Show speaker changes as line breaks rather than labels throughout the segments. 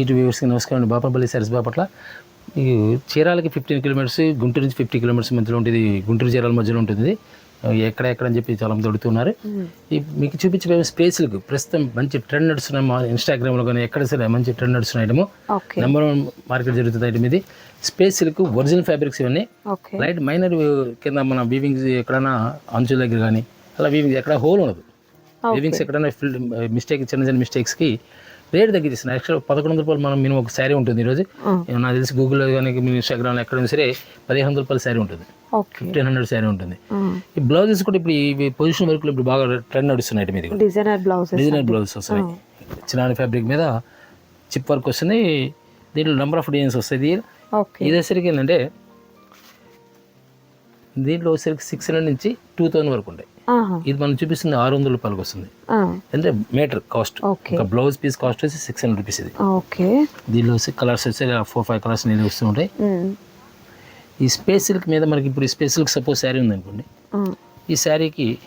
ఇటు వ్యూవర్స్కి నమస్కారం బాపనపల్లి సరస్ బాపట్ల. ఈ చీరాలకి ఫిఫ్టీన్ కిలోమీటర్స్ గుంటూరు నుంచి ఫిఫ్టీ కిలోమీటర్స్ మధ్యలో ఉంటుంది. గుంటూరు చీరాల మధ్యలో ఉంటుంది. ఎక్కడ ఎక్కడ అని చెప్పి చాలా మంది అడుగుతున్నారు. ఈ మీకు చూపించే స్పేస్లకు ప్రస్తుతం మంచి ట్రెండ్ నడుస్తున్న మా ఇన్స్టాగ్రామ్లో కానీ ఎక్కడ సరే మంచి ట్రెండ్ నడుస్తున్న ఐటమ్ నెంబర్ వన్ మార్కెట్ జరుగుతుంది ఐటమ్ ఇది. స్పేస్ సిల్క్ ఒరిజినల్ ఫ్యాబ్రిక్స్ ఇవన్నీ. లైట్ మైనర్ కింద మన వీవింగ్స్ ఎక్కడైనా అంచుల దగ్గర కానీ అలా వీవింగ్స్ ఎక్కడ హోల్ ఉండదు. వీవింగ్స్ ఎక్కడైనా మిస్టేక్ చిన్న చిన్న మిస్టేక్స్కి రేట్ తగ్గించేస్తున్నాయి యాక్చువల్ పదకొండు వందల రూపాయలు మనం మినిమం ఒక శారీ ఉంటుంది ఈరోజు. నాకు తెలిసి గూగుల్లో కానీ మీ ఇన్స్టాగ్రామ్లో ఎక్కడైనా సరే పదిహేను వందల రూపాయల శారీ ఉంటుంది. ఫిఫ్టీన్ హండ్రెడ్ శారీ ఉంటుంది. ఈ బ్లౌజెస్ కూడా ఇప్పుడు ఈ పొజిషన్ వరకు ఇప్పుడు బాగా ట్రెండ్ నడుస్తున్నాయి మీద
డిజైనర్ బ్లౌజెస్
డిజైనర్ బ్లౌజెస్ వస్తాయి చిన్న ఫ్యాబ్రిక్ మీద చిప్ వర్క్ వస్తుంది దీంట్లో నెంబర్ ఆఫ్ డిజైన్స్ వస్తాయి
ఓకే.
ఇది వచ్చేసరికి ఏంటంటే దీంట్లో వచ్చేసరికి సిక్స్ హండ్రెడ్ నుంచి టూ థౌసండ్ వరకు ఉంటాయి. ఇది మనం చూపిస్తుంది ఆరు వందల రూపాయలకు వస్తుంది. అంటే మీటర్ కాస్ట్. ఒక బ్లౌజ్ పీస్ కాస్ట్ వచ్చి సిక్స్ హండ్రెడ్ రూపీస్ ఇది.
ఓకే.
దీనిలో కలర్స్ వచ్చి ఫోర్ ఫైవ్ కలర్స్ నేను వస్తూ ఉంటాయి. ఈ స్పేస్ సిల్క్ మీద మనకి ఇప్పుడు ఈ స్పేస్ సిల్క్ సపోజ్ శారీ ఉందనుకోండి.
ఆ.
ఈ శారీకి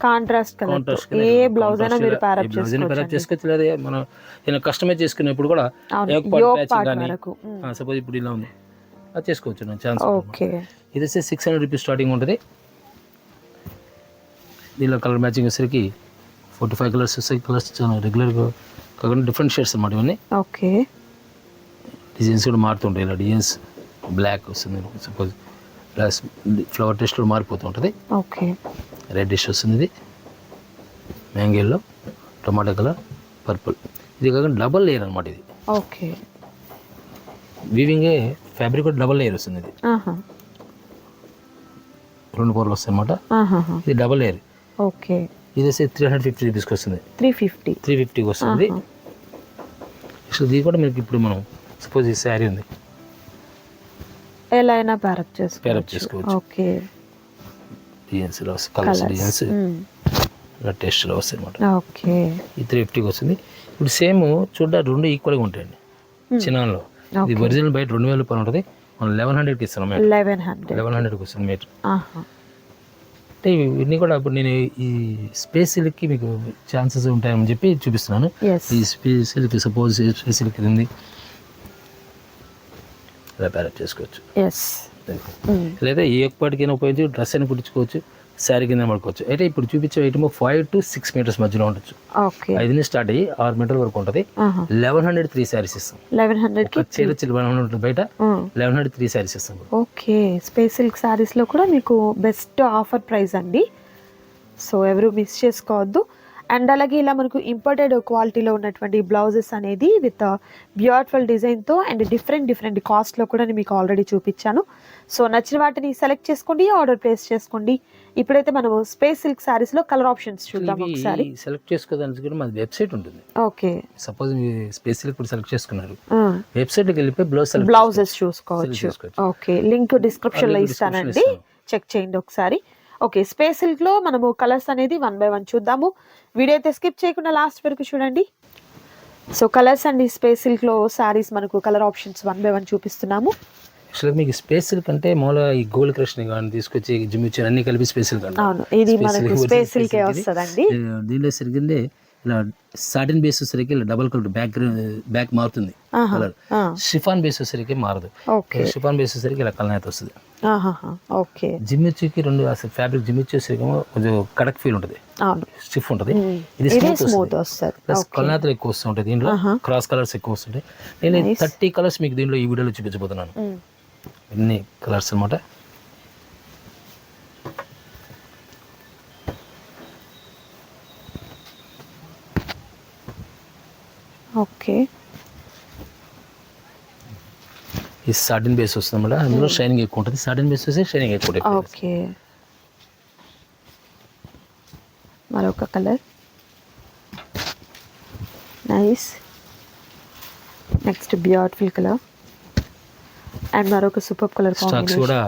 contrast colour
contrast
a blouse అయినా మీరు ప్యారప్
బ్లౌజ్ ప్యారప్ చేసుకోవచ్చు లేదా? మనం కస్టమైజ్ చేసుకునేప్పుడు కూడా. సపోజ్ ఇప్పుడు ఇలా ఉంది. అది చేసుకోవచ్చు ఛాన్స్
ఓకే.
ఇది వచ్చి సిక్స్ హండ్రెడ్ రూపీస్ స్టార్టింగ్ ఉంటుంది. దీనిలో కలర్ మ్యాచింగ్ వచ్చేసరికి ఫోర్టీ ఫైవ్ కలర్స్ వస్తాయి కలర్స్ రెగ్యులర్గా కాకుండా డిఫరెంట్ షేడ్స్ అన్నమాట ఇవన్నీ.
ఓకే.
డిజైన్స్ కూడా మారుతుంటాయి. ఇలా డిజైన్స్ బ్లాక్ వస్తుంది. సపోజ్ ప్లస్ ఫ్లవర్ టెస్ట్ కూడా మారిపోతూ ఉంటుంది.
ఓకే.
రెడ్ డిష్ వస్తుంది ఇది. మ్యాంగోల్లో టమాటా కలర్ పర్పుల్ ఇది కాకుండా డబల్ లేయర్ అనమాట ఇది.
ఓకే.
వీవింగే ఫ్యాబ్రిక్ కూడా డబల్ లేయర్ వస్తుంది ఇది. రెండు కూరలు వస్తాయి అనమాట. ఇది డబల్ లేయర్
ఓకే.
ఇది వచ్చి త్రీ హండ్రెడ్ ఫిఫ్టీ రూపీస్కి వస్తుంది.
త్రీ ఫిఫ్టీ
త్రీ ఫిఫ్టీకి వస్తుంది. సో ఇది కూడా మీకు ఇప్పుడు మనం సపోజ్ ఈ శారీ ఉంది.
ఎలా అయినా ప్యారప్ చేసుకో
పేరప్ చేసుకోవచ్చు.
ఓకే.
డిజైన్స్ వస్తాయి కలర్స్ డిజైన్స్ టేస్ట్లో వస్తాయి అనమాట
ఓకే.
ఈ త్రీ ఫిఫ్టీకి వస్తుంది. ఇప్పుడు సేమ్ చూడ రెండు ఈక్వల్గా ఉంటాయండి. చిన్నాలో ఇది ఒరిజినల్ బయట రెండు వేల రూపాయలు ఉంటుంది. మనం లెవెన్ హండ్రెడ్కి ఇస్తాను మీటర్
లెవెన్ హండ్రెడ్
లెవెన్ హండ్రెడ్కి వస్తుంది మీటర్ అంటే ఇవన్నీ కూడా ఇప్పుడు నేను ఈ స్పేస్కి మీకు ఛాన్సెస్ ఉంటాయని చెప్పి చూపిస్తున్నాను. ఈ స్పేస్కి సపోజ్ స్పేస్కి ఉంది ఇలా ప్యారప్ చేసుకోవచ్చు
ఎస్
లేదా ఏ ఒక్కటికైనా ఉపయోగించి డ్రెస్ అయినా కుట్టించుకోవచ్చు. శారీ కింద పడుకోవచ్చు. అయితే ఇప్పుడు చూపించే item five to six metres మధ్యలో ఉండొచ్చు.
ఓకే
ఐదు నుంచి స్టార్ట్ అయ్యి ఆరు మీటర్ వరకు ఉంటుంది. లెవెన్ హండ్రెడ్ త్రీ శారీస్ ఇస్తాం.
లెవెన్ హండ్రెడ్కి
ఒక చీర లెవెన్ హండ్రెడ్ ఉంటుంది బయట. లెవెన్ హండ్రెడ్ త్రీ శారీస్ ఇస్తాం.
ఓకే స్పేస్ సిల్క్ శారీస్లో కూడా మీకు బెస్ట్ ఆఫర్ ప్రైస్ అండి. సో ఎవరు మిస్ చేసుకోవద్దు. అండ్ అలాగే ఇలా మనకు ఇంపోర్టెడ్ క్వాలిటీలో ఉన్నటువంటి బ్లౌజెస్ అనేది విత్ బ్యూటిఫుల్ డిజైన్తో అండ్ డిఫరెంట్ డిఫరెంట్ కాస్ట్లో కూడా నేను మీకు ఆల్రెడీ చూపించాను. సో నచ్చిన వాటిని సెలెక్ట్ చేసుకోండి ఆర్డర్ ప్లేస్ చేసుకోండి. ఇప్పుడైతే మనము స్పేస్ సిల్క్ శారీస్లో కలర్ ఆప్షన్స్ చూద్దాం ఒకసారి.
సెలెక్ట్ చేసుకోవడానికి కూడా మాది వెబ్సైట్ ఉంటుంది.
ఓకే
సపోజ్ మీ స్పేసిల్ ఇప్పుడు సెలెక్ట్ చేసుకున్నారు. వెబ్సైట్కి వెళ్ళిపోయి బ్లౌజ్
బ్లౌజెస్ చూసుకోవచ్చు. ఓకే లింక్ డిస్క్రిప్షన్లో
link description లో
ఇస్తానండి.
ఇస్తాను.
చెక్ చేయండి ఒకసారి. ఓకే స్పేస్ సిల్క్లో మనము కలర్స్ అనేది వన్ బై వన్ చూద్దాము. వీడియో అయితే స్కిప్ చేయకుండా లాస్ట్ వరకు చూడండి. సో కలర్స్ అండి స్పేస్ సిల్క్లో సారీస్ మనకు colour options one by one చూపిస్తున్నాము.
యాక్చువల్గా మీకు స్పేసిల్ కంటే మామూలుగా ఈ గోల్డ్ కృష్ణ కానీ తీసుకొచ్చి జిమ్మిచ్చి అన్ని కలిపి స్పేసిల్ కంటే
అవును ఇది మనకు స్పేస్ సిల్క్ వస్తుందండి.
దీనిలో సరిగిందే ఇలా సాటిన్ బేస్ వచ్చేసరికి ఇలా డబల్ కలర్ బ్యాక్ బ్యాక్ మారుతుంది కలర్ షిఫాన్ బేస్ వచ్చేసరికి మారదు.
ఓకే.
షిఫాన్ బేస్ వచ్చేసరికి ఇలా కలర్ అయితే వస్తుంది
ఓకే.
జిమ్మిచ్చికి రెండు అసలు ఫ్యాబ్రిక్ జిమ్మిచ్చి వచ్చేసరికి కొంచెం కడక్ ఫీల్ ఉంటుంది. స్టిఫ్ ఉంటుంది. ఇది స్మూత్ వస్తుంది. ప్లస్ కలనాతలు ఎక్కువ వస్తుంటాయి దీంట్లో. క్రాస్ కలర్స్ ఎక్కువ వస్తుంటాయి. నేను థర్టీ కలర్స్ మీకు దీంట్లో ఈ వీడియోలో చూపించబోతున్నాను. ఎన్ని కలర్స్ అనమాట
ఓకే
ఈ సాటిన్ బేస్ వస్తుంది అనమాట అందులో షైనింగ్ ఎక్కువ ఉంటుంది. సాటిన్ బేస్ వస్తే షైనింగ్ ఎక్కువ
ఓకే మరొక colour nice next beautiful colour and మరొక సూపర్ కలర్
స్టాక్స్ కూడా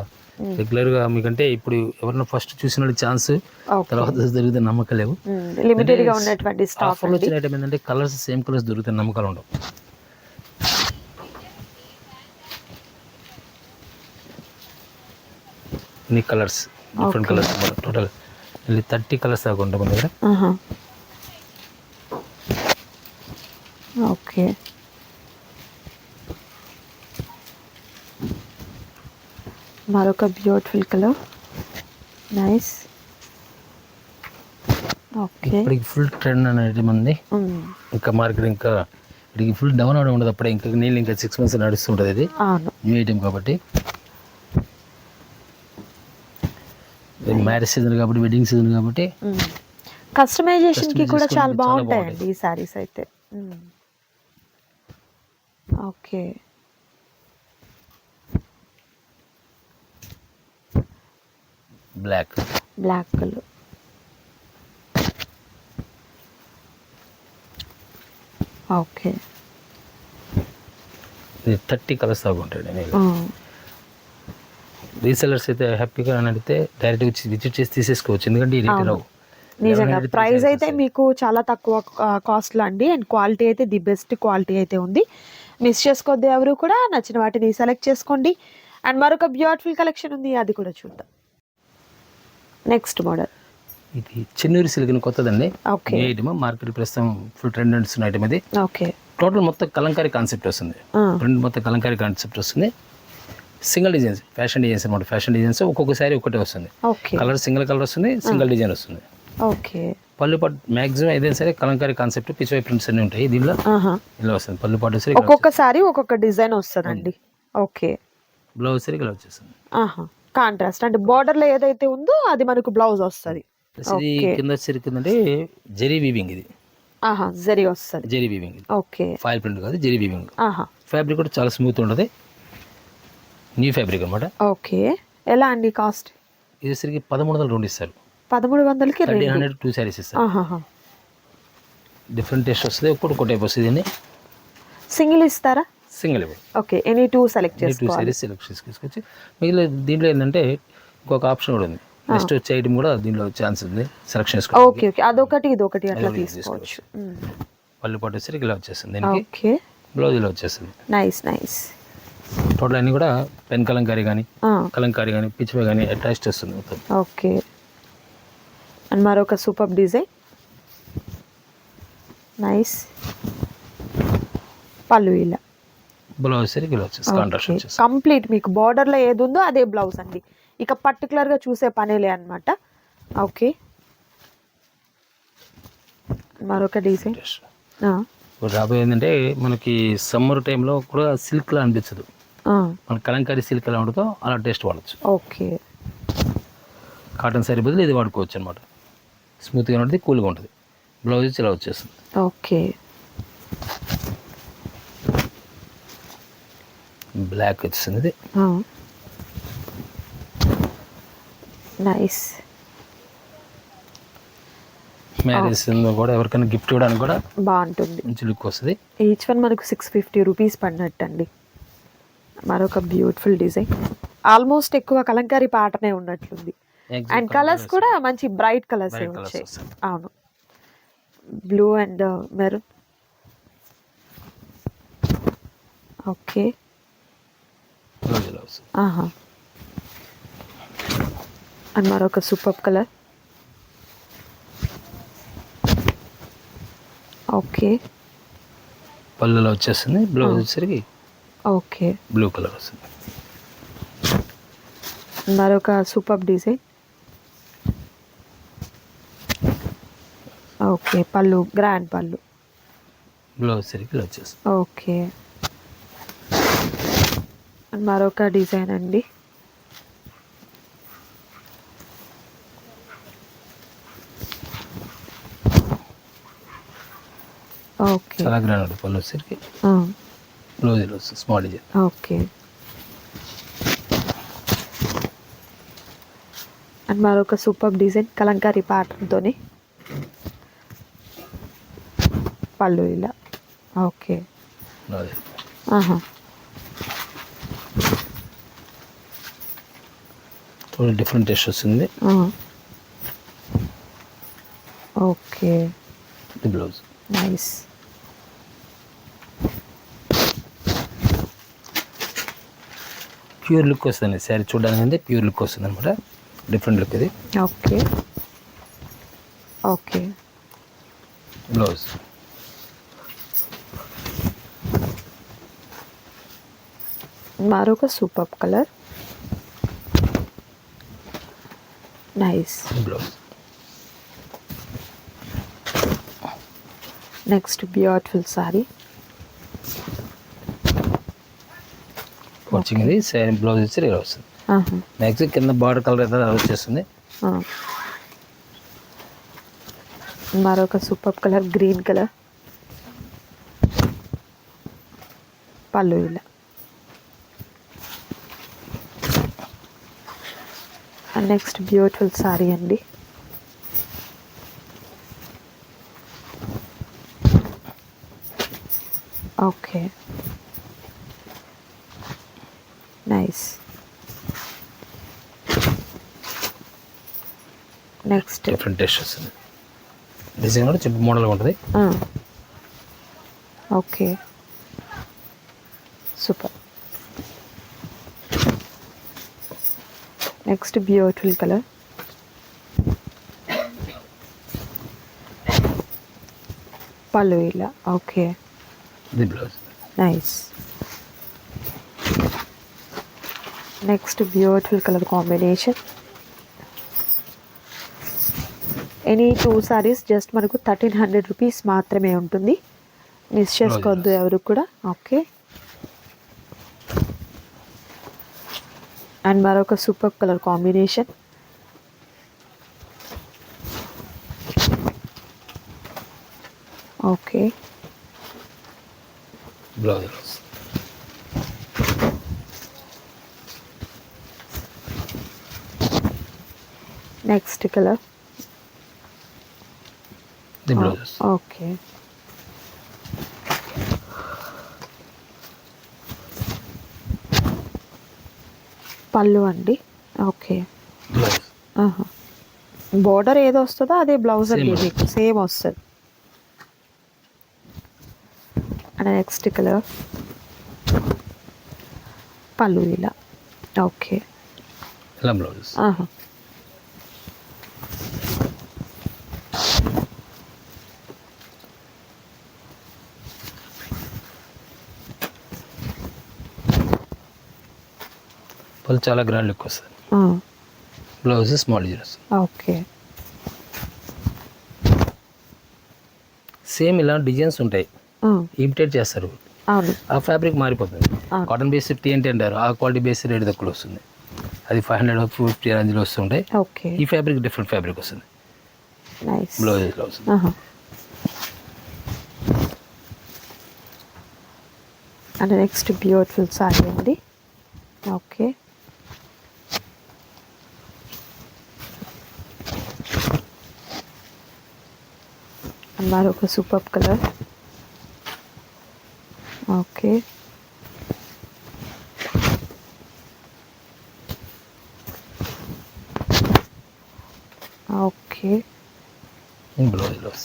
రెగ్యులర్గా మీకంటే ఇప్పుడు ఎవరైనా ఫస్ట్ చూసిన ఛాన్స్ తర్వాత జరిగితే నమ్మకం లేవు.
లిమిటెడ్గా ఉన్నటువంటి స్టాక్
ఆఫర్లో వచ్చిన ఐటమ్ ఏంటంటే కలర్స్ సేమ్ కలర్స్ దొరుకుతాయి నమ్మకాలు ఉండవు. ఇన్ని colours different colours total thirty colours దాకా ఉంటాయి మన దగ్గర.
ఓకే మరొక బ్యూటిఫుల్ కలర్ నైస్ ఓకే
ఇప్పటికి ఫుల్ ట్రెండ్ అనేది ఉంది ఇంకా మార్కెట్ ఇంకా ఇప్పటికి ఫుల్ డౌన్ అవడం ఉండదు. అప్పుడే ఇంకా నీళ్ళు ఇంకా సిక్స్ మంత్స్ నడుస్తుంటుంది ఇది. న్యూ ఐటమ్ కాబట్టి. మ్యారేజ్ సీజన్ కాబట్టి వెడ్డింగ్ సీజన్ కాబట్టి.
కస్టమైజేషన్కి కూడా చాలా
చాలా
బాగుంటాయండి ఈ సారీస్ అయితే. Okay
black
black colour okay
ఇది థర్టీ కలర్స్ దాకా నేను రీసెలర్స్ అయితే హ్యాపీగా అని అడిగితే డైరెక్ట్ వచ్చి విజిట్ చేసి తీసేసుకోవచ్చు. ఎందుకంటే ఈ రేట్
అవును.
రావు.
నిజంగా
1183
ప్రైస్ అయితే మీకు చాలా తక్కువ కాస్ట్లో అండి. అండ్ క్వాలిటీ అయితే ది బెస్ట్ క్వాలిటీ అయితే ఉంది. మిస్ చేసుకోవద్దు ఎవరు కూడా. నచ్చిన వాటిని సెలెక్ట్ చేసుకోండి. అండ్ మరొక బ్యూటిఫుల్ కలెక్షన్ ఉంది. అది కూడా చూద్దాం. నెక్స్ట్ మోడల్
ఇది చెన్నూరు సిల్క్ కొత్తదండి.
ఓకే
ఐటమ్ మార్కెట్ ప్రస్తుతం ఫుల్ ట్రెండ్ నడుస్తున్న ఐటమ్ ఇది.
ఓకే
టోటల్ మొత్తం కలంకారీ కాన్సెప్ట్ వస్తుంది. ప్రింట్ మొత్తం కలంకారీ కాన్సెప్ట్ వస్తుంది. సింగిల్ డిజైన్స్ ఫ్యాషన్ డిజైన్స్ అనమాట ఫ్యాషన్ డిజైన్స్ ఒక్కొక్కసారి ఒకటే వస్తుంది.
ఓకే
కలర్ సింగిల్ కలర్ వస్తుంది సింగిల్ డిజైన్ వస్తుంది.
ఓకే
పళ్ళు పాటు మాక్సిమం ఏదైనా సరే కలంకారీ కాన్సెప్ట్ పిచ్చివై ప్రింట్స్ అన్ని ఉంటాయి దీనిలో ఇలా వస్తుంది. పళ్ళు పాటు సరే
ఒక్కొక్కసారి ఒక్కొక్క డిజైన్ వస్తుందండి. ఓకే
బ్లౌజ్ సరే ఇలా వచ్చేస్తుంది.
ఆహా. కాంట్రాస్ట్. అంటే border లో ఏదైతే ఉందో అది మనకు బ్లౌజ్ వస్తుంది.
ఇది కింద వచ్చేసరికిందంటే జెరీ వీవింగ్ ఇది.
ఆహా జరి వస్తుంది.
Zari weaving
okay.
Foil print కాదు జెరీ వీవింగ్
ఆహా.
ఫ్యాబ్రిక్ కూడా చాలా స్మూత్ ఉంటుంది. న్యూ ఫ్యాబ్రిక్ అనమాట
ఓకే. ఎలా అండి కాస్ట్?
ఇది వచ్చరికి పదమూడు వందలు రెండు ఇస్తారు.
పదమూడు వందలకి రెండు.
హండ్రెడ్ టూ శారీస్ ఇస్తారు. డిఫరెంట్ టేస్ట్ వస్తుంది ఒక్కటి ఒక టైప్ వస్తుంది.
సింగిల్ ఇస్తారా?
సింగిల్ ఇవ్వండి.
Okay any two select
two
చేసుకోవాలి.
శారీస్ సెలెక్ట్ తీసుకొచ్చి మిగిలిన దీంట్లో ఏంటంటే ఇంకొక ఆప్షన్ కూడా ఉంది. నెక్స్ట్ వచ్చే ఐటమ్ కూడా దీనిలో ఛాన్స్ ఉంది సెలెక్షన్
ఓకే ఓకే అదొకటి ఇదొకటి అట్లా
అదొకటి
తీసుకోవచ్చు.
పళ్ళు పాటు వచ్చేసరికి ఇలా వచ్చేస్తుంది. దీనికి
ఓకే.
బ్లౌజ్ ఇలా వచ్చేస్తుంది.
నైస్ నైస్
టోటల్ అన్ని కూడా పెన్ కలంకారీ కానీ కలంకారీ కానీ పిచ్చిపై కానీ అటాచ్డ్ వస్తుంది మొత్తం.
ఓకే. అండ్ మరొక సూపర్ డిజైన్ నైస్ పళ్ళు ఇలా.
బ్లౌజ్ వచ్చేస్తుంది కాంట్రాస్ట్
కంప్లీట్. మీకు border లో ఏది ఉందో అదే బ్లౌజ్ అండి. ఇక particular గా చూసే పనేలే అన్నమాట. ఓకే. మరొక డిజైన్
రాబోయే ఏంటంటే మనకి సమ్మర్ టైంలో కూడా సిల్క్లా అనిపించదు. మన కలంకారీ సిల్క్ ఎలా ఉంటుందో అలా టేస్ట్ వాడచ్చు.
ఓకే.
కాటన్ సారీ బదులు ఇది వాడుకోవచ్చు అనమాట స్మూత్గా ఉంటుంది కూల్గా ఉంటుంది. బ్లౌజ్ ఇలా వచ్చేస్తుంది.
ఓకే.
బ్లాక్ వచ్చేసింది ఇది
నైస్
మ్యారేజ్ కూడా ఎవరికైనా గిఫ్ట్ ఇవ్వడానికి కూడా
బాగుంటుంది.
మంచి లుక్ వస్తుంది.
ఈచ్ వన్ మనకు సిక్స్ ఫిఫ్టీ రూపీస్ పడినట్టండి. మరొక బ్యూటిఫుల్ డిజైన్ ఆల్మోస్ట్ ఎక్కువ కలంకారీ పాటనే ఉన్నట్లుంది. అండ్ కలర్స్ కూడా మంచి బ్రైట్ కలర్స్ వచ్చాయి. అవును. బ్లూ అండ్ మెరూన్ ఓకే
వస్తుంది
ఆహా. అండ్ మరొక సూపర్ కలర్. ఓకే.
పళ్ళులో వచ్చేస్తుంది బ్లౌజ్ వచ్చేసరికి
ఓకే.
బ్లూ కలర్ వస్తుంది.
మరొక super design. Okay pallu grand pallu.
Blouse ఇలా వచ్చేస్తుంది.
ఓకే. మరొక డిజైన్ అండి. ఓకే.
చాలా గ్రాండ్ పళ్ళు వచ్చేసరికి. బ్లౌజ్ ఇలా వస్తుంది స్మాల్ డిజైన్
ఓకే. అండ్ మరొక సూపర్ డిజైన్ కలంకారీ ప్యాటర్న్తోని పళ్ళు ఇలా. ఓకే. ఆహా.
టోటల్ డిఫరెంట్ టేస్ట్ వస్తుంది.
ఓకే.
ఇది బ్లౌజ్
నైస్
ప్యూర్ లుక్ వస్తుంది. శారీ చూడడానికి అంటే ప్యూర్ లుక్ వస్తుంది అనమాట డిఫరెంట్ లుక్ ఇది.
ఓకే. ఓకే.
బ్లౌజ్
మరొక super colour. Nice
blouse
next beautiful sari
వచ్చింది ఇది సేమ్ బ్లౌజ్ ఇచ్చి ఇలా వస్తుంది నెక్స్ట్ కింద బార్డర్ కలర్ అయితే అలా వచ్చేస్తుంది.
మరొక సూపర్ కలర్ గ్రీన్ కలర్ పళ్ళు ఇలా. నెక్స్ట్ బ్యూటిఫుల్ సారీ అండి. ఓకే నైస్ నెక్స్ట్
డిఫరెంట్ వస్తుంది డిజైన్ కూడా చెప్పు మోడల్గా ఉంటుంది.
Okay super next beautiful colour pallu ఇలా okay nice next beautiful colour combination any two saris just మనకు థర్టీన్ హండ్రెడ్ రూపీస్ మాత్రమే ఉంటుంది మిస్ చేసుకోవద్దు ఎవరు కూడా okay and Morocco super color combination. Okay.
Blouse. Next
color. The
blouse. Oh,
okay. పళ్ళు అండి. Okay. Border ఏదో వస్తుందో అదే బ్లౌజ్ అండి. మీకు సేమ్ వస్తుంది. అండ్ నెక్స్ట్ కలర్ పళ్ళు ఇలా. ఓకే.
బ్లౌజ్ పళ్ళు చాలా గ్రాండ్ లుక్ వస్తుంది. Blouse small zeros
okay.
Same ఇలా డిజైన్స్ ఉంటాయి. ఇమిటేట్ చేస్తారు. ఆ ఫ్యాబ్రిక్ మారిపోతుంది. కాటన్ బేస్ ఫిఫ్టీ ఏంటి అంటారు. ఆ క్వాలిటీ బేస్ రేట్ తక్కువ వస్తుంది. అది ఫైవ్ హండ్రెడ్ ఫిఫ్టీ రేంజ్లో వస్తుంటాయి.
ఓకే.
ఈ ఫ్యాబ్రిక్ డిఫరెంట్ ఫ్యాబ్రిక్ వస్తుంది.
నైస్
బ్లౌజ్ బ్లౌజ్
ఆహా. అండ్ నెక్స్ట్ బ్యూటిఫుల్ సారీ అండి. ఓకే. అండ్ మరొక super colour okay okay
blouse blouse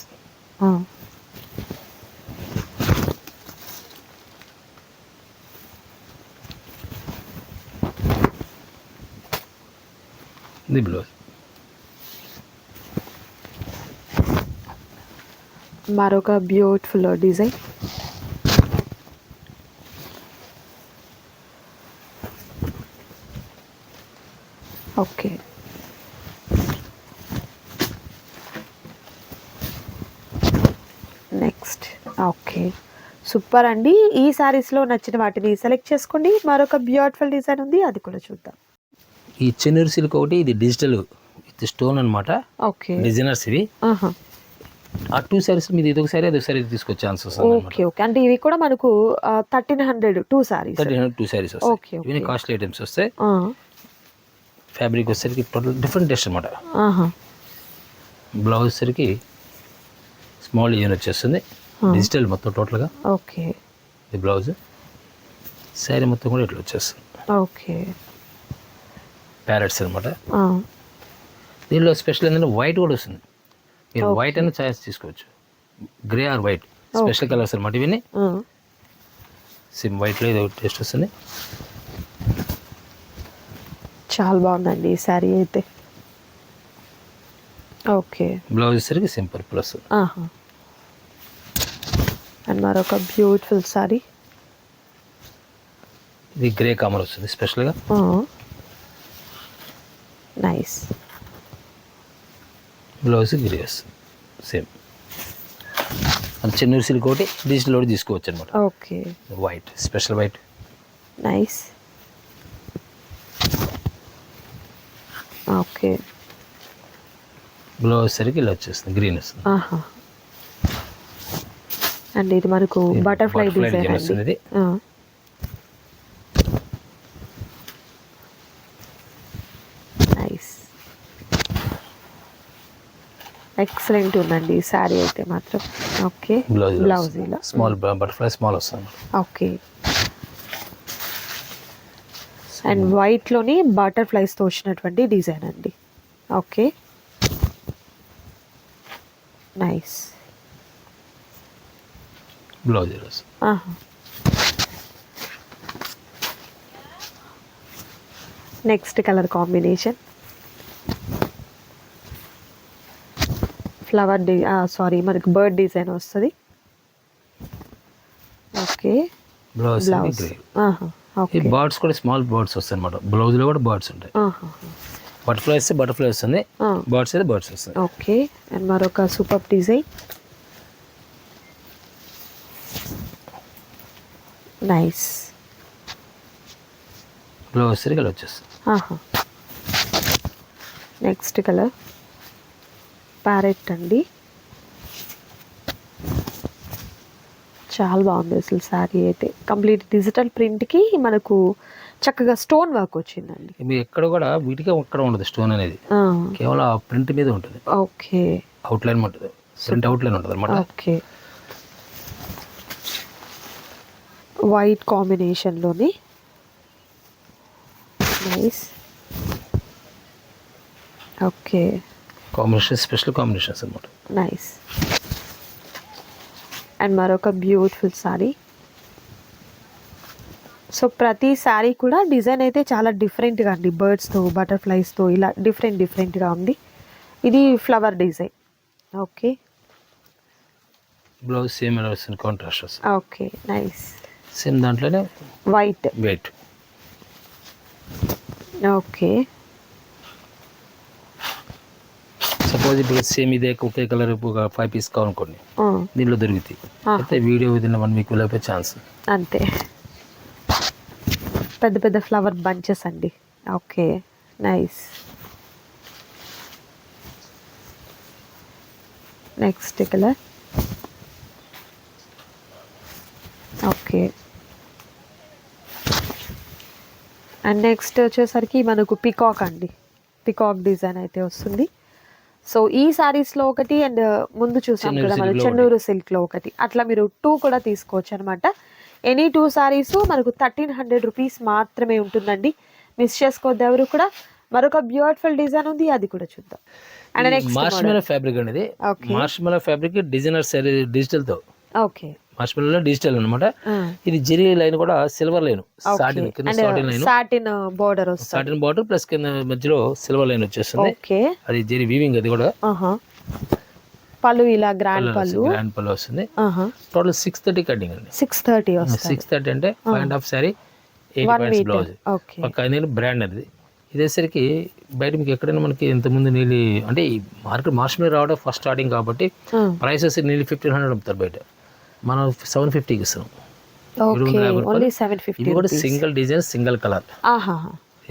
ఆ.
ఇది బ్లౌజ్
మరొక beautiful design okay next okay super అండి. ఈ సారీస్లో నచ్చిన వాటిని సెలెక్ట్ చేసుకోండి. మరొక బ్యూటిఫుల్ డిజైన్ ఉంది. అది కూడా చూద్దాం.
ఈ చెన్నూరు సిల్క్ ఒకటి ఇది డిజిటల్ విత్ స్టోన్ అనమాట
ఓకే
డిజైనర్స్ ఇవి.
ఆహా.
ఆ టూ సారీస్ మీద ఇది ఒక సారీ అది ఒక సారీ తీసుకొచ్చే ఛాన్స్ వస్తుంది
ఓకే ఓకే అంటే ఇవి కూడా మనకు thirteen hundred two saris
thirty two saris
okay,
వస్తాయి. ఇవన్నీ కాస్ట్లీ ఐటమ్స్ వస్తాయి ఫ్యాబ్రిక్ వచ్చేసరికి టోటల్ డిఫరెంట్ టేస్ట్ అనమాట. బ్లౌజ్ వచ్చేసరికి స్మాల్ డిజైన్ వచ్చేస్తుంది. డిజిటల్ మొత్తం టోటల్గా
ఓకే
ఇది బ్లౌజ్ శారీ మొత్తం కూడా ఇట్లా వచ్చేస్తుంది.
ఓకే
ప్యారెట్స్ అనమాట
ఆ,
దీనిలో స్పెషల్ ఏంటంటే వైట్ కూడా వస్తుంది. మీరు వైట్ అయినా ఛాయిస్ తీసుకోవచ్చు. Grey or white special colours అనమాట ఇవన్నీ. సిమ్ వైట్లో ఇది టేస్ట్ వస్తుంది.
చాలా బాగుందండి ఈ శారీ అయితే. ఓకే.
బ్లౌజ్ వచ్చేసరికి సింపుల్ ప్లస్
ఆహా. అండ్ మరొక బ్యూటిఫుల్ సారీ
ఇది గ్రే కామర్ వస్తుంది స్పెషల్గా
నైస్
బ్లౌజ్ గ్రే వస్తుంది సేమ్ అది చెన్నూరు సిల్క్ ఒకటి డిజిటల్ ఒకటి తీసుకోవచ్చు అనమాట
okay.
White special white
nice okay.
Blouse సరికి ఇలా వచ్చేస్తుంది గ్రీన్ వస్తుంది
ఆహా. అండ్ ఇది మనకు బటర్ఫ్లై డిజైన్
వస్తుంది
అండి
ఇది.
నైస్ ఎక్సలెంట్ ఉందండి. ఈ శారీ అయితే మాత్రం. ఓకే
బ్లౌజ్
ఇలా
స్మాల్ బటర్ఫ్లై స్మాల్ వస్తుంది
ఓకే అండ్ వైట్లోని బటర్ఫ్లైస్తో వచ్చినటువంటి డిజైన్ అండి. Okay nice
blouse
next colour combination flower D sari మనకి బర్డ్ డిజైన్ వస్తుంది. ఓకే
బ్లౌజ్
బ్లౌజ్
ఈ
ఓకే
బర్డ్స్ కూడా స్మాల్ బర్డ్స్ వస్తాయి అనమాట బ్లౌజ్లో కూడా బర్డ్స్ ఉంటాయి. బటర్ఫ్లై వస్తే బటర్ఫ్లై వస్తుంది. బర్డ్స్ అయితే బర్డ్స్ వస్తాయి.
ఓకే అండ్ మరొక సూపర్ డిజైన్ నైస్
బ్లౌజ్ ఇలా వచ్చేస్తుంది.
నెక్స్ట్ కలర్ ప్యారెట్ అండి. చాలా బాగుంది అసలు శారీ అయితే. కంప్లీట్ డిజిటల్ ప్రింట్కి మనకు చక్కగా స్టోన్ వర్క్ వచ్చిందండి.
ఇవి ఎక్కడ కూడా వీటికే ఎక్కడ ఉండదు స్టోన్ అనేది. కేవలం ప్రింట్ మీద ఉంటుంది.
ఓకే.
అవుట్లైన్ ఉంటుంది ప్రింట్ అవుట్లైన్ ఉంటుంది అనమాట
okay. White కాంబినేషన్లోని nice okay.
Combination special combinations అనమాట
నైస్. అండ్ మరొక బ్యూటిఫుల్ శారీ సో ప్రతి శారీ కూడా డిజైన్ అయితే చాలా డిఫరెంట్గా అండి. బర్డ్స్తో బటర్ఫ్లైస్తో ఇలా డిఫరెంట్ డిఫరెంట్గా ఉంది. ఇది flower design. Okay.
Blouse same వస్తుంది? Contrast
okay nice.
సేమ్ దాంట్లోనే
వైట్.
Wait
okay.
సపోజ్ ఇప్పుడు సేమ్ ఇదే ఒకే కలర్ ఒక ఫైవ్ పీస్ కావాలనుకోండి దీనిలో దొరుకుతాయి. అయితే వీడియో విదిన్ వన్ వీక్ వెళ్ళిపోయే ఛాన్స్
అంతే. పెద్ద పెద్ద ఫ్లవర్ బంచెస్ అండి. Okay. Nice next colour okay. And next వచ్చేసరికి మనకు పికాక్ అండి. పికాక్ డిజైన్ అయితే వస్తుంది. సో ఈ సారీస్లో ఒకటి అండ్ ముందు చూసాం కదా మనం
లో
చెన్నూరు సిల్క్లో ఒకటి. అట్లా మీరు టూ కూడా తీసుకోవచ్చు అనమాట ఎనీ టూ సారీస్ మనకు థర్టీన్ హండ్రెడ్ రూపీస్ మాత్రమే ఉంటుందండి. మిస్ చేసుకోవద్దు ఎవరు కూడా. మరొక బ్యూటిఫుల్ డిజైన్ ఉంది అది కూడా చూద్దాం. అండ్ నెక్స్ట్
మార్ష్మెలో ఫ్యాబ్రిక్ అనేది. మార్ష్మెలో ఫ్యాబ్రిక్ డిజైనర్ సారీ డిజిటల్తో
ఓకే
మార్ష్మెలో డిజిటల్ అనమాట ఇది జెరీ లైన్ కూడా సిల్వర్ లైన్. సాటిన్ కింద satin line.
Satin border
satin border plus కింద మధ్యలో సిల్వర్ లైన్ వచ్చేస్తుంది. అది జెరీ వీవింగ్ అది కూడా.
పళ్ళు ఇలా గ్రాండ్ పళ్ళు
గ్రాండ్ పళ్ళు వస్తుంది. టోటల్ సిక్స్ థర్టీ కటింగ్ అండి.
సిక్స్ థర్టీ
సిక్స్ థర్టీ అంటే and half sari eight points blouse. అనేది బ్రాండ్ అది. ఇదేసరికి బయట మీకు ఎక్కడైనా మనకి ఇంతకుముందు నీళ్ళు అంటే ఈ మార్కెట్ మార్చ్ మీద రావడం ఫస్ట్ స్టార్టింగ్ కాబట్టి ప్రైసెస్ నీళ్ళు ఫిఫ్టీన్ హండ్రెడ్ అమ్ముతారు బయట. మనం సెవెన్ ఫిఫ్టీకి ఇస్తాం
ఓకే
వందల యాభై రూపాయలు.
ఓన్లీ సెవెన్ ఫిఫ్టీ
ఇది కూడా సింగిల్ డిజైన్ సింగిల్ కలర్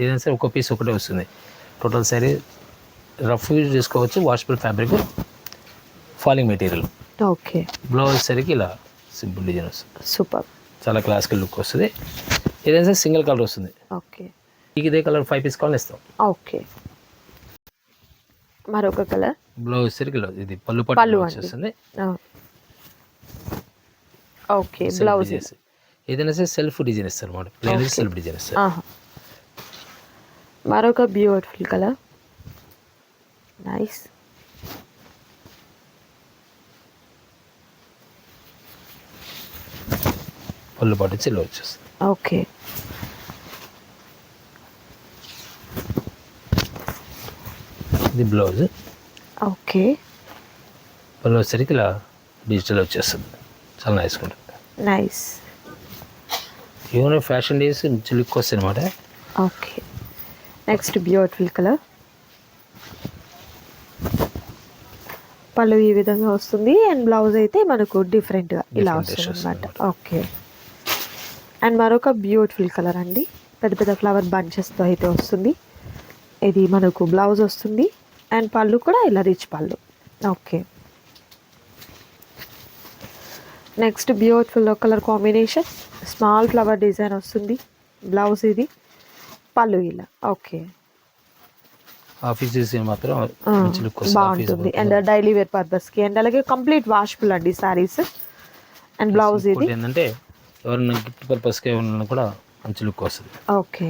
ఏదైనా సరే ఒక పీస్ ఒకటే వస్తుంది. టోటల్ సారీ రఫ్ యూజ్ చేసుకోవచ్చు washable fabric falling material
okay
blouse సరికి ఇలా సింపుల్ డిజైన్ వస్తుంది.
సూపర్
చాలా క్లాసికల్ లుక్ వస్తుంది. ఏదైనా సరే సింగిల్ కలర్ వస్తుంది.
ఓకే
మీకు ఇదే కలర్ ఫైవ్ పీస్ కావాలి ఇస్తాం.
ఓకే మరొక కలర్
బ్లౌజ్ సరికి ఇది పళ్ళు పట్టు
అండి. Okay blouse.
ఏదైనా సరే సెల్ఫ్ డిజైన్ ఇస్తారు అనమాట ప్లేన్. సెల్ఫ్ డిజైన్ ఇస్తారు
మరొక బ్యూటిఫుల్ కలర్ నైస్
పళ్ళు పట్టు చిల్లు వచ్చేస్తుంది.
ఓకే.
ఇది బ్లౌజ్.
ఓకే.
పళ్ళు వచ్చేసరికి ఇలా డిజిటల్ వచ్చేస్తుంది. చాలా నైస్ ఉంటుంది.
నైస్
ఏమైనా ఫ్యాషన్ డేస్ లుక్ వస్తాయి అనమాట
ఓకే నెక్స్ట్ బ్యూటిఫుల్ కలర్ పళ్ళు ఈ విధంగా వస్తుంది. అండ్ బ్లౌజ్ అయితే మనకు డిఫరెంట్గా ఇలా వస్తుంది అనమాట ఓకే అండ్ మరొక బ్యూటిఫుల్ కలర్ అండి. పెద్ద పెద్ద ఫ్లవర్ బంచెస్తో అయితే వస్తుంది. ఇది మనకు బ్లౌజ్ వస్తుంది. అండ్ పళ్ళు కూడా ఇలా రిచ్ పళ్ళు. Okay next beautiful colour combination small flower design వస్తుంది. బ్లౌజ్ ఇది. పళ్ళు ఇలా. ఓకే
ఆఫీస్ చేసి మాత్రం
బాగుంటుంది. అండ్ డైలీ వేర్ పర్పస్కి అండ్ అలాగే కంప్లీట్ వాషబుల్ అండి సారీస్ అండ్ బ్లౌజ్ ఇది.
ఏంటంటే ఎవరైనా గిఫ్ట్ పర్పస్కి ఏమన్నా కూడా మంచి లుక్ వస్తుంది.
ఓకే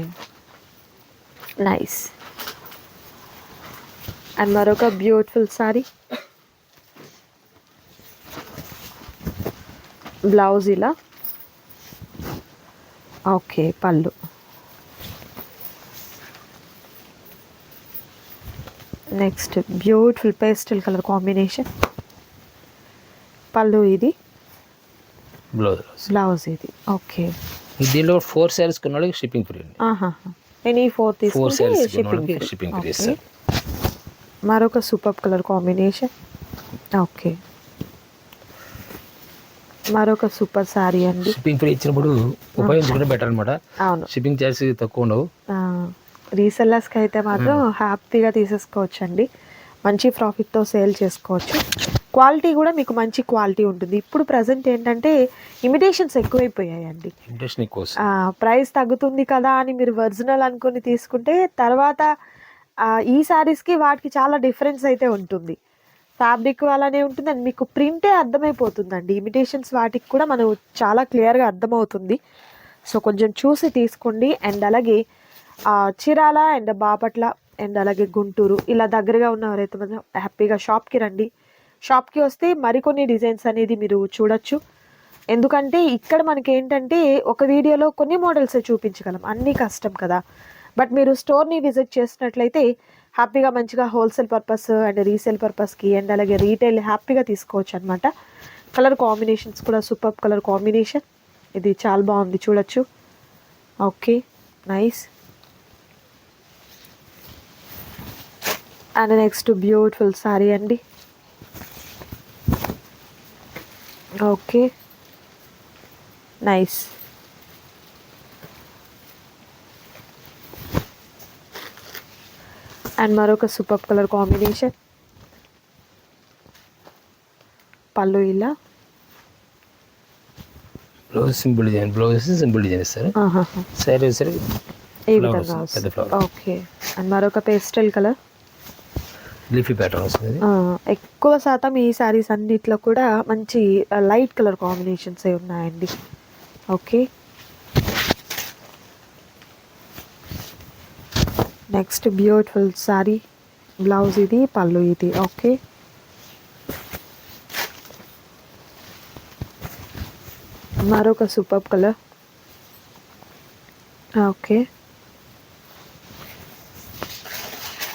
నైస్ అండ్ మరొక బ్యూటిఫుల్ సారీ బ్లౌజ్ ఇలా. ఓకే పళ్ళు. Next beautiful pastel colour combination. పళ్ళు ఇది.
బ్లౌజ్.
బ్లౌజ్ ఇది. ఓకే.
దీనిలో ఫోర్ శారీస్ కొన్న వాళ్ళకి షిప్పింగ్ ఫ్రీ అండి.
Any four
four saris
shipping
shipping free
మరొక సూపర్ కలర్ కాంబినేషన్. ఓకే. మరొక సూపర్ సారీ అండి.
షిప్పింగ్ ఫ్రీ ఇచ్చినప్పుడు ఉపయోగించుకుంటే బెటర్ అనమాట
అవును.
షిప్పింగ్ ఛార్జ్ తక్కువ ఉండవు.
రీసెల్లర్స్కి అయితే మాత్రం హ్యాపీగా తీసేసుకోవచ్చు అండి మంచి ప్రాఫిట్తో సేల్ చేసుకోవచ్చు. క్వాలిటీ కూడా మీకు మంచి క్వాలిటీ ఉంటుంది. ఇప్పుడు ప్రజెంట్ ఏంటంటే ఇమిటేషన్స్ ఎక్కువైపోయాయండి.
ఎక్కువ వస్తుంది
ప్రైస్ తగ్గుతుంది కదా అని మీరు ఒరిజినల్ అనుకుని తీసుకుంటే తర్వాత ఈ శారీస్కి వాటికి చాలా డిఫరెన్స్ అయితే ఉంటుంది. ఫ్యాబ్రిక్ అలానే ఉంటుంది అండ్ మీకు ప్రింటే అర్థమైపోతుందండి. ఇమిటేషన్స్ వాటికి కూడా మనం చాలా క్లియర్గా అర్థమవుతుంది. సో కొంచెం చూసి తీసుకోండి. అండ్ అలాగే చీరాల అండ్ బాపట్ల అండ్ అలాగే గుంటూరు ఇలా దగ్గరగా ఉన్నవారైతే మనం హ్యాపీగా షాప్కి రండి. షాప్కి వస్తే మరికొన్ని డిజైన్స్ అనేది మీరు చూడొచ్చు. ఎందుకంటే ఇక్కడ మనకి ఏంటంటే ఒక వీడియోలో కొన్ని మోడల్స్ చూపించగలం. అన్నీ కష్టం కదా. బట్ మీరు స్టోర్ని విజిట్ చేసినట్లయితే హ్యాపీగా మంచిగా హోల్సేల్ పర్పస్ అండ్ రీసేల్ పర్పస్కి అండ్ అలాగే రీటైల్ హ్యాపీగా తీసుకోవచ్చు అనమాట కలర్ కాంబినేషన్స్ కూడా సూపర్ కలర్ కాంబినేషన్. ఇది చాలా బాగుంది చూడొచ్చు. Okay nice. And next beautiful sari అండి. ఓకే. నైస్. అండ్ మరొక సూపర్ కలర్ కాంబినేషన్. పళ్ళు ఇలా.
Blouse simple design blouse simple design ఇస్తారు. శారీ వచ్చేసరికి
ఈ విధంగా వస్తుంది. ఓకే. అండ్ మరొక పేస్టల్ కలర్.
లీఫీ ప్యాటర్న్ వస్తుంది.
ఎక్కువ శాతం ఈ శారీస్ అన్నిట్లో కూడా మంచి లైట్ కలర్ కాంబినేషన్స్ ఉన్నాయండి. Okay. Next beautiful sari blouse ఇది పళ్ళు ఇది. ఓకే. మరొక సూపర్ కలర్. ఓకే.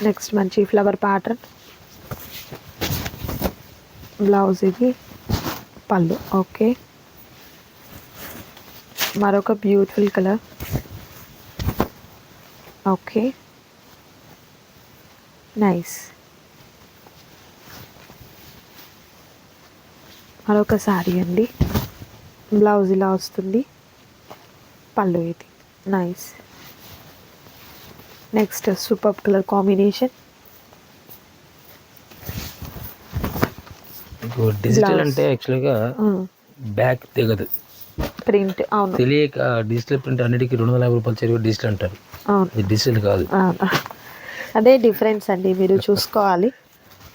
నెక్స్ట్ మంచి ఫ్లవర్ ప్యాటర్న్. బ్లౌజ్ ఇది పళ్ళు. ఓకే. మరొక బ్యూటిఫుల్ కలర్. ఓకే. నైస్ మరొక సారీ అండి. బ్లౌజ్ ఇలా వస్తుంది. పళ్ళు ఇది. Nice next super colour combination
digital. అంటే యాక్చువల్గా బ్యాక్ దిగదు
ప్రింట్ అవును.
తెలియక డిజిటల్ ప్రింట్ అన్నిటికీ రెండు వందల యాభై రూపాయలు చెరువు డిజిటల్ అంటారు. డిజిటల్ కాదు.
అదే డిఫరెన్స్ అండి మీరు చూసుకోవాలి.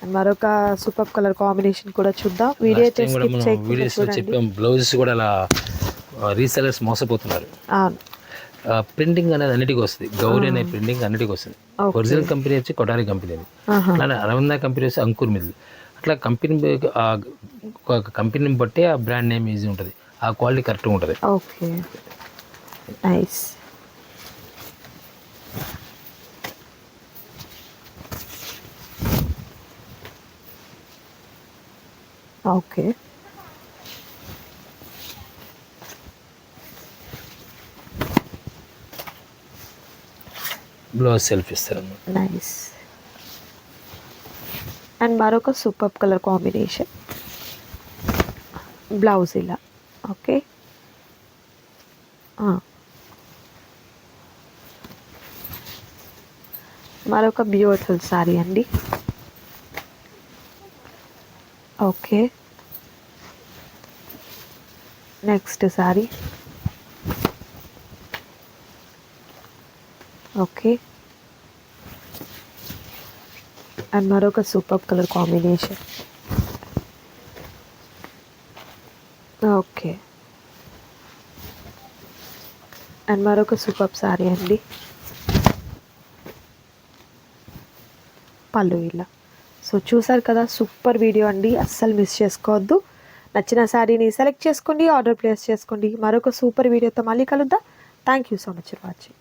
మరొక సూపర్ కలర్ కాంబినేషన్ కూడా చూద్దాం. వీడియో
వీడియోస్ చెప్పాం బ్లౌజెస్ కూడా అలా రీసెలర్స్ మోసపోతున్నారు.
అవును.
ప్రింటింగ్ అనేది అన్నిటికీ వస్తుంది. గౌరీ అనే ప్రింటింగ్ అన్నిటికీ వస్తుంది. ఒరిజినల్ కంపెనీ వచ్చి కొటారి కంపెనీ అది.
ఆహా.
అలానే అరవింద కంపెనీ వచ్చి అంకుర్ మిల్ అట్లా కంపెనీ కంపెనీని బట్టి ఆ బ్రాండ్ నేమ్ ఈజీ ఉంటుంది. ఆ క్వాలిటీ కరెక్ట్గా ఉంటుంది.
Okay. Nice okay.
Blouse self ఇస్తారు
నైస్. అండ్ మరొక సూపర్ కలర్ కాంబినేషన్. బ్లౌజ్ ఇలా. ఓకే. మరొక బ్యూటిఫుల్ శారీ అండి. Okay. Next sari. Okay. And మరొక super colour combination. Okay. And మరొక సూపర్ సారీ అండి. పళ్ళు ఇలా. సో చూసారు కదా సూపర్ వీడియో అండి. అస్సలు మిస్ చేసుకోవద్దు. నచ్చిన శారీని సెలెక్ట్ చేసుకోండి ఆర్డర్ ప్లేస్ చేసుకోండి. మరొక సూపర్ వీడియోతో మళ్ళీ కలుద్దాం. Thank you so much for watching